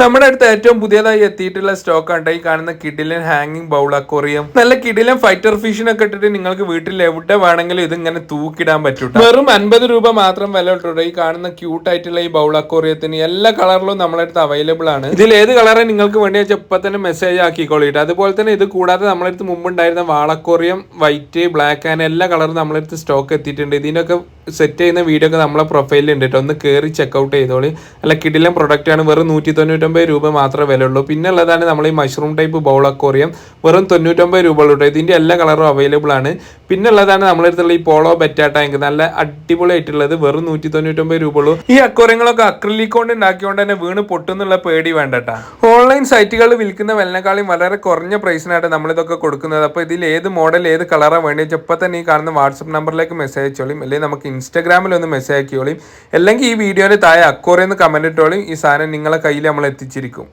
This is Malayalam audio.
നമ്മുടെ അടുത്ത് ഏറ്റവും പുതിയതായി എത്തിയിട്ടുള്ള സ്റ്റോക്ക് ആണ് ഈ കാണുന്ന കിഡിലൻ ഹാങ്ങിങ് ബൗൾ അക്വറിയം നല്ല കിഡിലൻ ഫൈറ്റർ ഫിഷിനൊക്കെ ഇട്ടിട്ട് നിങ്ങൾക്ക് വീട്ടിൽ എവിടെ വേണമെങ്കിലും ഇത് ഇങ്ങനെ തൂക്കിടാൻ പറ്റും വെറും അൻപത് രൂപ മാത്രം വില ഇട്ടുണ്ട് ഈ കാണുന്ന ക്യൂട്ട് ആയിട്ടുള്ള ഈ ബൗൾ അക്വറിയത്തിന് എല്ലാ കളറിലും നമ്മുടെ അടുത്ത് അവൈലബിൾ ആണ്. ഇതിൽ ഏത് കളറെ നിങ്ങൾക്ക് വേണ്ടി വെച്ചാൽ ഇപ്പൊ തന്നെ മെസ്സേജ് ആക്കിക്കോളിട്ട്. അതുപോലെ തന്നെ ഇത് കൂടാതെ നമ്മുടെ അടുത്ത് മുമ്പ് ഉണ്ടായിരുന്ന വാളക്കോറിയം വൈറ്റ് ബ്ലാക്ക് ആൻഡ് എല്ലാ കളറും നമ്മുടെ അടുത്ത് സ്റ്റോക്ക് എത്തിയിട്ടുണ്ട്. ഇതിനൊക്കെ സെറ്റ് ചെയ്യുന്ന വീഡിയോ ഒക്കെ നമ്മളെ പ്രൊഫൈലിൽ ഉണ്ട് കേട്ടോ ഒന്ന് കയറി ചെക്കൗട്ട് ചെയ്തോളി. അല്ല കിടിലം പ്രൊഡക്റ്റ് ആണ്. വെറും നൂറ്റി തൊണ്ണൂറ്റൊമ്പത് രൂപ മാത്രമേ വിലയുള്ളൂ. പിന്നെ ഉള്ളതാണ് നമ്മൾ ഈ മഷ്റൂം ടൈപ്പ് ബൗൾ അക്വറിയം വെറും തൊണ്ണൂറ്റൊമ്പത് ഉള്ളൂ ഇതിന്റെ എല്ലാ കളറും അവൈലബിൾ ആണ്. പിന്നെ ഉള്ളതാണ് നമ്മുടെ അടുത്തുള്ള ഈ പോളോ ബെറ്റ ടാങ്ക് നല്ല അടിപൊളി ആയിട്ടുള്ളത് വെറും നൂറ്റി തൊണ്ണൂറ്റൊമ്പത് രൂപ ഉള്ളൂ ഈ അക്കോറിയങ്ങളൊക്കെ അക്രലിക് കൊണ്ട് ഉണ്ടാക്കിയോണ്ട് തന്നെ വീണ് പൊട്ടുന്നുള്ള പേടി വേണ്ടട്ടാ. ഓൺലൈൻ സൈറ്റുകളിൽ വിൽക്കുന്ന വിലനേക്കാളും വളരെ കുറഞ്ഞ പ്രൈസിനായിട്ട് നമ്മളിതൊക്കെ കൊടുക്കുന്നത്. അപ്പോൾ ഇതിൽ ഏത് മോഡൽ ഏത് കളറാണ് വേണ്ടി വെച്ചാൽ ഇപ്പം തന്നെ ഈ കാണുന്ന വാട്സപ്പ് നമ്പറിലേക്ക് മെസ്സേജ് അയച്ചോളിയും അല്ലെങ്കിൽ നമുക്ക് ഇൻസ്റ്റാഗ്രാമിൽ ഒന്ന് മെസ്സേജ് ആക്കിയോളിയും അല്ലെങ്കിൽ ഈ വീഡിയോയിൽ താഴെ അക്കോറിയെന്ന് കമന്റ് ഇട്ടോളിയും ഈ സാധനം നിങ്ങളെ കയ്യിൽ നമ്മൾ എത്തിച്ചിരിക്കും